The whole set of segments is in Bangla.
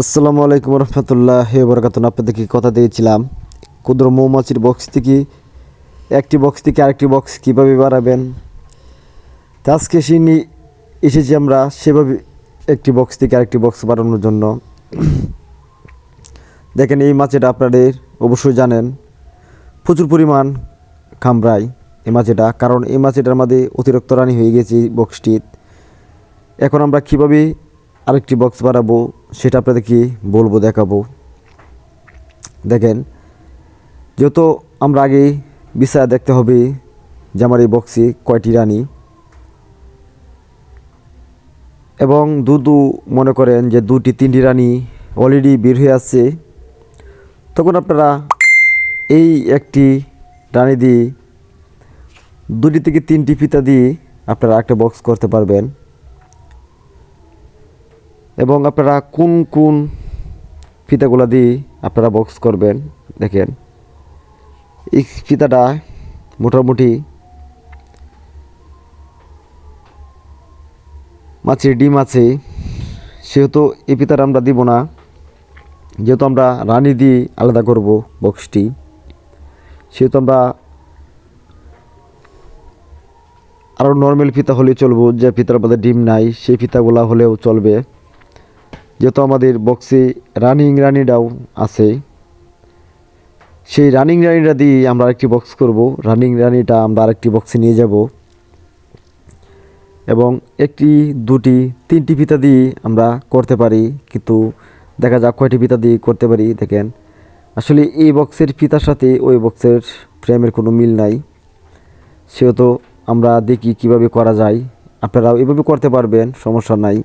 আসসালামু আলাইকুম রহমতুল্লাহ বরকাতুন আপনাদেরকে কথা দিয়েছিলাম? ক্ষুদ্র মৌমাছির বক্স থেকে একটি বক্স থেকে আরেকটি বক্স কীভাবে বাড়াবেন? তা আজকে নিয়ে এসেছি আমরা সেভাবে একটি বক্স থেকে আরেকটি বক্স বাড়ানোর জন্য। দেখেন এই মাছেটা আপনাদের অবশ্যই জানেন, প্রচুর পরিমাণ কামড়ায় এই মাছেটা, কারণ এই মাছেটার মধ্যে অতিরিক্ত রানী হয়ে গেছে এই বক্সটির এখন আমরা কীভাবে আরেকটি বক্স বাড়াবো? সেটা আপনাদেরকে বলব, দেখাবো। দেখেন, যেহেতু আমরা আগে বিষয় দেখতে হবে যে আমার এই বক্সে কয়টি রানী। এবং দু দু মনে করেন যে দুটি, তিনটি রানী অলরেডি বের হয়ে আসছে। তখন আপনারা এই একটি রানী দিয়ে দুটি থেকে তিনটি ফিতা দিয়ে আপনারা একটা বক্স করতে পারবেন। এবং আপনারা কোন কোন ফিতাগুলো দিয়ে আপনারা বক্স করবেন, দেখেন। এই ফিতাটা মোটামুটি মাছের ডিম আছে, সেহেতু এই ফিতাটা আমরা দিব না। যেহেতু আমরা রানি দিয়ে আলাদা করব বক্সটি সেহেতু আমরা আরও নর্মাল ফিতা হলে চলবো, যে ফিতার মধ্যে ডিম নাই, সেই ফিতাগুলা হলেও চলবে। যেহেতু আমাদের বক্সে রানিং রানিটাও আছে, সেই রানিং রানিটা দিয়ে আমরা আরেকটি বক্স করব। রানিং রানিটা আমরা আরেকটি বক্সে নিয়ে যাব। এবং একটি, দুটি, তিনটি ফিতা দিয়ে আমরা করতে পারি, কিন্তু দেখা যাক কয়টি ফিতা দিয়ে করতে পারি, দেখেন। আসলে এই বক্সের ফিতার সাথে ওই বক্সের ফ্রেমের কোনো মিল নাই। সেহেতু আমরা দেখি কীভাবে করা যায়। আপনারাও এভাবে করতে পারবেন, সমস্যা নাই।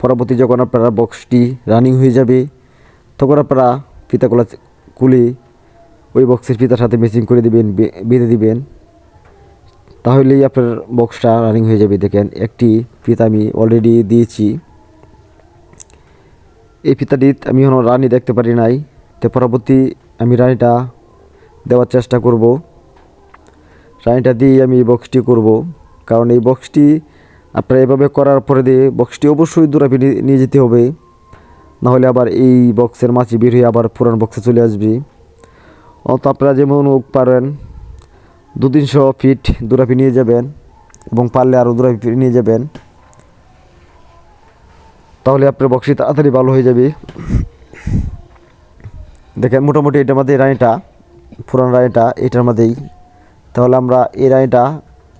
পরবর্তী যখন আপনারা বক্সটি রানিং হয়ে যাবে, তখন আপনারা ফিতাগুলো খুলে ওই বক্সের ফিতার সাথে ম্যাচিং করে দিবেন বেঁধে দিবেন। তাহলেই আপনার বক্সটা রানিং হয়ে যাবে। দেখেন, একটি ফিতা আমি অলরেডি দিয়েছি। এই ফিতাটি আমি এখনও রানি দেখতে পারি নাই। তো পরবর্তী আমি রানিটা দেওয়ার চেষ্টা করব। রানিটা দিয়ে আমি এই বক্সটি করব। কারণ এই বক্সটি আপনারা এভাবে করার পরে দিয়ে বক্সটি অবশ্যই দূরাপি নিয়ে যেতে হবে। নাহলে আবার এই বক্সের মাছি বের হয়ে আবার পুরান বক্সে চলে আসবে। অত আপনারা যেমন হোক পারেন দু তিনশো ফিট দূরাপি নিয়ে যাবেন এবং পারলে আরও দূরাপি নিয়ে যাবেন। তাহলে আপনার বক্সটি তাড়াতাড়ি ভালো হয়ে যাবে। দেখেন মোটামুটি এটার মধ্যে রানিটা, পুরান রানিটা এটার মধ্যেই। তাহলে আমরা এই রানিটা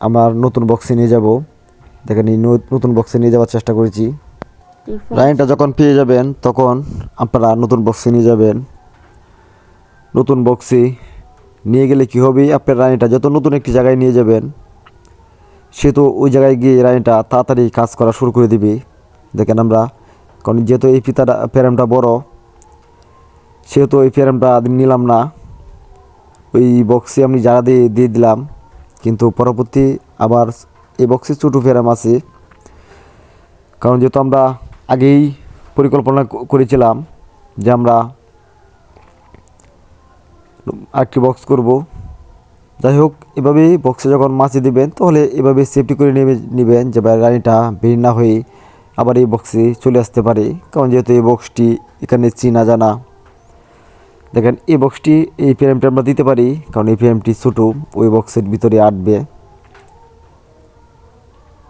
আমার নতুন বক্সে নিয়ে যাব। দেখেন এই নতুন বক্সে নিয়ে যাওয়ার চেষ্টা করেছি। রানিটা যখন পেয়ে যাবেন, তখন আপনারা নতুন বক্সে নিয়ে যাবেন। নতুন বক্সে নিয়ে গেলে কি হবে? আপনার রানিটা যত নতুন একটি জায়গায় নিয়ে যাবেন, সে তো ওই জায়গায় গিয়ে রানিটা তাড়াতাড়ি কাজ করা শুরু করে দিবে। দেখেন আমরা, কারণ যেহেতু এই ফিতাটা ফ্রেমটা বড়, সেহেতু এই ফ্রেমটা নিলাম না। ওই বক্সে আমি জায়গা দিয়ে দিয়ে দিলাম, কিন্তু পরবর্তী আবার এই বক্সে ছোটো ফ্রেম আছে। কারণ যেহেতু আমরা আগেই পরিকল্পনা করেছিলাম যে আমরা আরেকটি বক্স করব। যাই হোক, এভাবেই বক্সে যখন মাছি দিবেন, তাহলে এভাবে সেফটি করে নেবে নেবেন যে রানিটা বের না হয়ে আবার এই বক্সে চলে আসতে পারে। কারণ যেহেতু এই বক্সটি এখানে চিনা জানা। দেখেন, এই বক্সটি এই ফ্রেমটা আমরা দিতে পারি, কারণ এই ফ্রেমটি ছোটো, ওই বক্সের ভিতরে আটবে।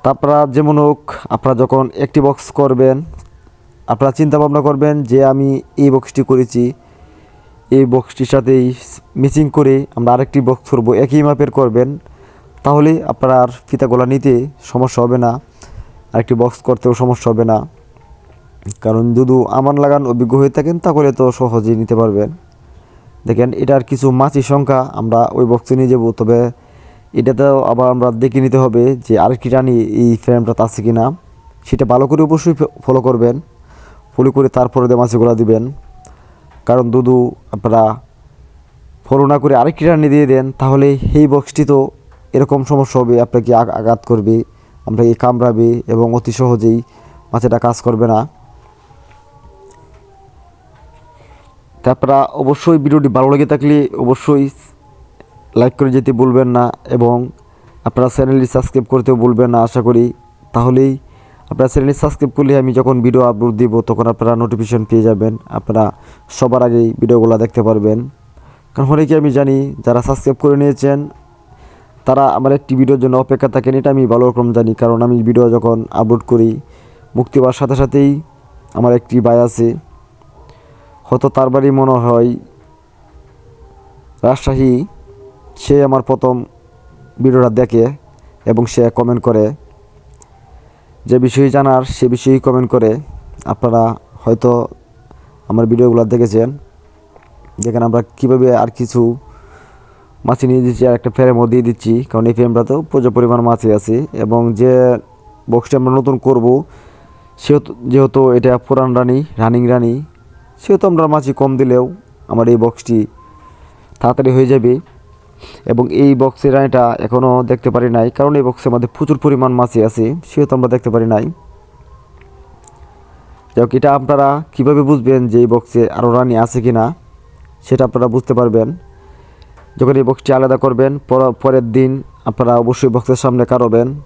তারপরা যেমন হোক, আপনারা যখন একটি বক্স করবেন, আপনারা চিন্তা ভাবনা করবেন যে আমি এই বক্সটি করেছি। এই বক্সটির সাথেই মিচিং করে আমরা আরেকটি বক্স করব একই মাপের করবেন। তাহলে আপনার ফিতাগুলো নিতে সমস্যা হবে না, আরেকটি বক্স করতেও সমস্যা হবে না। কারণ যদি আমার লাগান অভিজ্ঞ হয়ে থাকেন, তাহলে তো সহজেই নিতে পারবেন। দেখেন, এটার কিছু মাছির সংখ্যা আমরা ওই বক্সে নিয়ে যাব, তবে এটাতেও আবার আমরা দেখে নিতে হবে যে আরেকটি রানি এই ফ্রেমটা আছে কি না সেটা ভালো করে অবশ্যই ফলো করবেন। ফলো করে তারপরে মাছিগুলো দিবেন। কারণ দুদু, আপনারা ফলো না করে আরেকটি রানি দিয়ে দেন, তাহলে এই বক্সটি তো এরকম সমস্যা হবে, আপনাকে আঘাত করবে, আপনাকে কামড়াবে এবং অতি সহজেই মাছেটা কাজ করবে না। তারপরে অবশ্যই ভিডিওটি ভালো লেগে থাকলে অবশ্যই লাইক করে যেতে ভুলবেন না এবং আপনারা চ্যানেলটি সাবস্ক্রাইব করতেও ভুলবেন না, আশা করি। তাহলেই আপনারা চ্যানেলটি সাবস্ক্রাইব করলে আমি যখন ভিডিও আপলোড দিব, তখন আপনারা নোটিফিকেশন পেয়ে যাবেন। আপনারা সবার আগেই ভিডিওগুলো দেখতে পারবেন। কারণ অনেকে আমি জানি, যারা সাবস্ক্রাইব করে নিয়েছেন, তারা আমার একটি ভিডিওর জন্য অপেক্ষা থাকেন, এটা আমি ভালো রকম জানি। কারণ আমি ভিডিও যখন আপলোড করি, মুক্তি পাওয়ার সাথে সাথেই আমার একটি ভাই আছে। হয়তো তার বাড়ি মনে হয় রাজশাহী। সে আমার প্রথম ভিডিওটা দেখে এবং সে কমেন্ট করে। যে বিষয়ে জানার, সে বিষয়েই কমেন্ট করে। আপনারা হয়তো আমার ভিডিওগুলো দেখেছেন। যেখানে আমরা কীভাবে আর কিছু মাছি নিয়ে দিচ্ছি আর একটা ফ্রেমও দিয়ে দিচ্ছি। কারণ এই ফ্রেমটাতেও প্রচুর পরিমাণ মাছি আছে এবং যে বক্সটি আমরা নতুন করব, সেহেতু, যেহেতু এটা পুরান রানি রানিং রানি, সেহেতু আমরা মাছি কম দিলেও আমার এই বক্সটি তাড়াতাড়ি হয়ে যাবে। এবং এই বক্সের রানিটা এখনও দেখতে পারি নাই, কারণ এই বক্সের মধ্যে প্রচুর পরিমাণ মাছি আছে, সেহেতু আমরা দেখতে পারি নাই। যাই হোক এটা আপনারা কীভাবে বুঝবেন যে এই বক্সে আরও রানি আছে কি না সেটা আপনারা বুঝতে পারবেন। যখন এই বক্সটি আলাদা করবেন, পর- পরের দিন আপনারা অবশ্যই বক্সের সামনে কারবেন।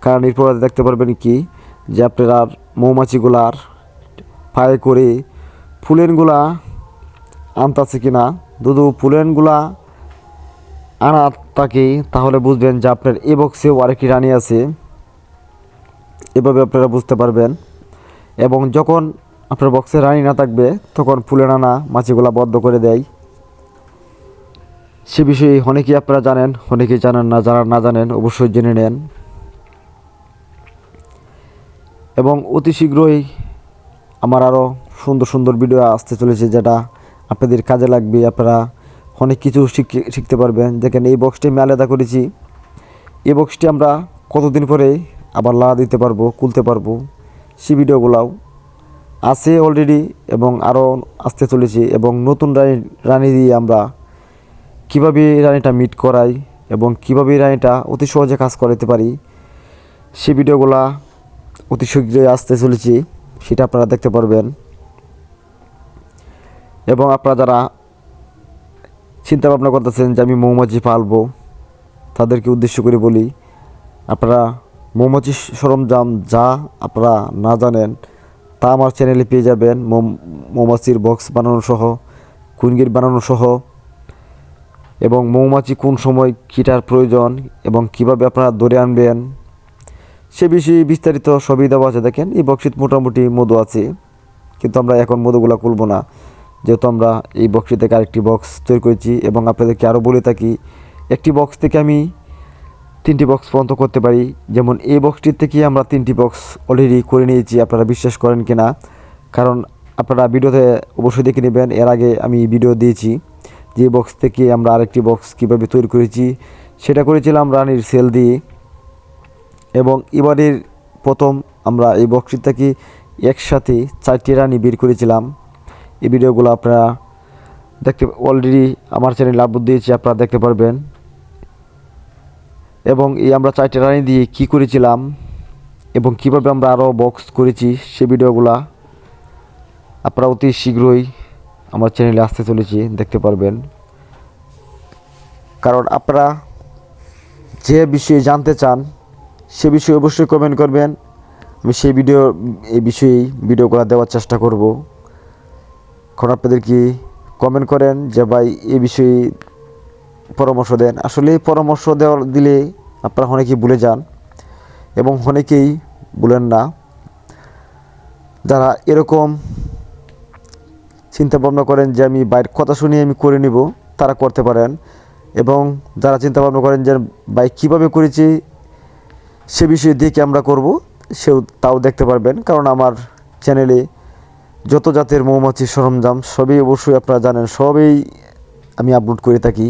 কারণ এরপর দেখতে পারবেন কি, যে আপনারা মৌমাছিগুলার পায়ে করে ফুলেনগুলা আনতাছে কি না দুধু ফুলেনগুলা আনা তাকে, তাহলে বুঝবেন যে আপনার এ বক্সেও আরেকটি রানী আছে। এভাবে আপনারা বুঝতে পারবেন। এবং যখন আপনার বক্সে রানী না থাকবে, তখন ফুলের আনা মাছিগুলা বদ্ধ করে দেয়। সে বিষয়ে অনেকেই আপনারা জানেন, অনেকেই জানেন না, যারা না জানেন অবশ্যই জেনে নেন। এবং অতি শীঘ্রই আমার আরও সুন্দর সুন্দর ভিডিও আসতে চলেছে, যেটা আপনাদের কাজে লাগবে। আপনারা অনেক কিছু শিখে শিখতে পারবেন। দেখেন, এই বক্সটি আমি আলাদা করেছি। এই বক্সটি আমরা কতদিন পরে আবার লাগা দিতে পারব, খুলতে পারব সে ভিডিওগুলাও আছে অলরেডি এবং আরও আসতে চলেছে এবং নতুন রানী রানী দিয়ে আমরা কীভাবে রানিটা মিট করাই এবং কীভাবে রানিটা অতি সহজে কাজ করাতে পারি সে ভিডিওগুলা অতি শীঘ্রই আসতে চলেছি, সেটা আপনারা দেখতে পারবেন। এবং আপনারা যারা চিন্তা ভাবনা করতেছেন যে আমি মৌমাছি পালবো। তাদেরকে উদ্দেশ্য করে বলি, আপনারা মৌমাছি সরঞ্জাম যা আপনারা না জানেন, তা আমার চ্যানেলে পেয়ে যাবেন। মৌমাছির বক্স বানানো সহ কুইনগেট বানানো সহ। এবং মৌমাছি কোন সময় কীটার প্রয়োজন এবং কীভাবে আপনারা ধরে আনবেন, সে বিষয়ে বিস্তারিত সবই দেওয়া আছে। দেখেন, এই বক্সিত মোটামুটি মধু আছে, কিন্তু আমরা এখন মধুগুলো খুলবো না। যেহেতু আমরা এই বক্সটি থেকে আরেকটি বক্স তৈরি করেছি এবং আপনাদেরকে আরও বলে থাকি, একটি বক্স থেকে আমি তিনটি বক্স পর্যন্ত করতে পারি। যেমন এই বক্সটির থেকে আমরা তিনটি বক্স অলরেডি করে নিয়েছি, আপনারা বিশ্বাস করেন কি না কারণ আপনারা ভিডিওতে অবশ্যই দেখে নেবেন, এর আগে আমি ভিডিও দিয়েছি যে বক্স থেকে আমরা আরেকটি বক্স কীভাবে তৈরি করেছি। সেটা করেছিলাম রানির সেল দিয়ে এবং এবারের প্রথম আমরা এই বক্সটি থেকে একসাথে চারটি রানি বের করেছিলাম। এই ভিডিওগুলো আপনারা দেখতে অলরেডি আমার চ্যানেলে আপলোড দিয়েছি, আপনারা দেখতে পারবেন। এবং এই আমরা চারটি রানি দিয়ে কি করেছিলাম এবং কীভাবে আমরা আরও বক্স করেছি, সে ভিডিওগুলা আপনারা অতি শীঘ্রই আমার চ্যানেলে আসতে চলেছি, দেখতে পারবেন। কারণ আপনারা যে বিষয়ে জানতে চান, সে বিষয়ে অবশ্যই কমেন্ট করবেন। আমি সেই ভিডিও, এই বিষয়েই ভিডিওগুলো দেওয়ার চেষ্টা করব। এখন আপনাদের কি কমেন্ট করেন যে, ভাই এ বিষয়ে পরামর্শ দেন? আসলে পরামর্শ দেওয়ার, দিলে আপনারা অনেকেই ভুলে যান এবং অনেকেই ভুলেন না। যারা এরকম চিন্তা ভাবনা করেন যে, আমি বাইরের কথা শুনিয়ে আমি করে নিব, তারা করতে পারেন এবং যারা চিন্তা ভাবনা করেন যে বাইক কীভাবে করেছি সে বিষয়ে দেখে আমরা করব, সেও তাও দেখতে পারবেন। কারণ আমার চ্যানেলে যত জাতের মৌমাছির সরঞ্জাম, সবই অবশ্যই আপনারা জানেন, সবই আমি আপলোড করে থাকি।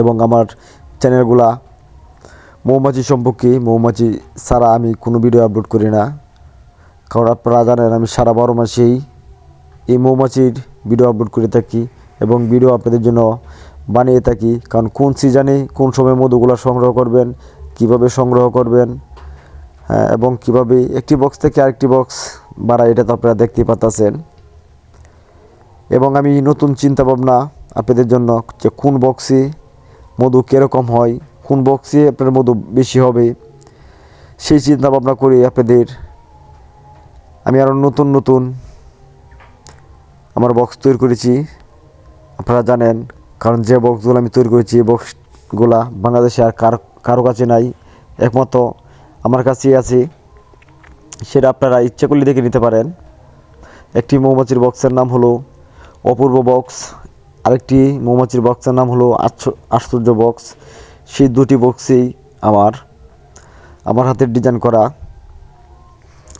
এবং আমার চ্যানেলগুলা মৌমাছি সম্পর্কে, মৌমাছি ছাড়া আমি কোনো ভিডিও আপলোড করি না। কারণ আপনারা জানেন, আমি সারা বারো মাসেই এই মৌমাছির ভিডিও আপলোড করে থাকি এবং ভিডিও আপনাদের জন্য বানিয়ে থাকি। কারণ কোন সিজনে কোন সময় মধুগুলো সংগ্রহ করবেন, কীভাবে সংগ্রহ করবেন এবং কীভাবে একটি বক্স থেকে আরেকটি বক্স বাড়ায়, এটা তো আপনারা দেখতেই পাচ্ছেন এবং আমি নতুন চিন্তা ভাবনা আপনাদের জন্য যে কোন বক্সে মধু কীরকম হয়, কোন বক্সে আপনার মধু বেশি হবে, সেই চিন্তা ভাবনা করে আপনাদের আমি আরও নতুন নতুন আমার বক্স তৈরি করেছি। আপনারা জানেন, কারণ যে বক্সগুলো আমি তৈরি করেছি, এই বক্সগুলা বাংলাদেশে আর কার কারও কাছে নাই। একমাত্র আমার কাছেই আছে। সেটা আপনারা ইচ্ছা করলে দেখে নিতে পারেন। একটি মৌমাছির বক্সের নাম হলো অপূর্ব বক্স। আরেকটি মৌমাছির বক্সের নাম হলো আশ্চ- আশ্চর্য বক্স। সেই দুটি বক্সেই আমার আমার হাতের ডিজাইন করা।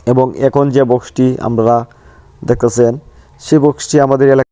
এবং এখন যে বক্সটি আমরা দেখতেছেন, সেই বক্সটি আমাদের এলাকায়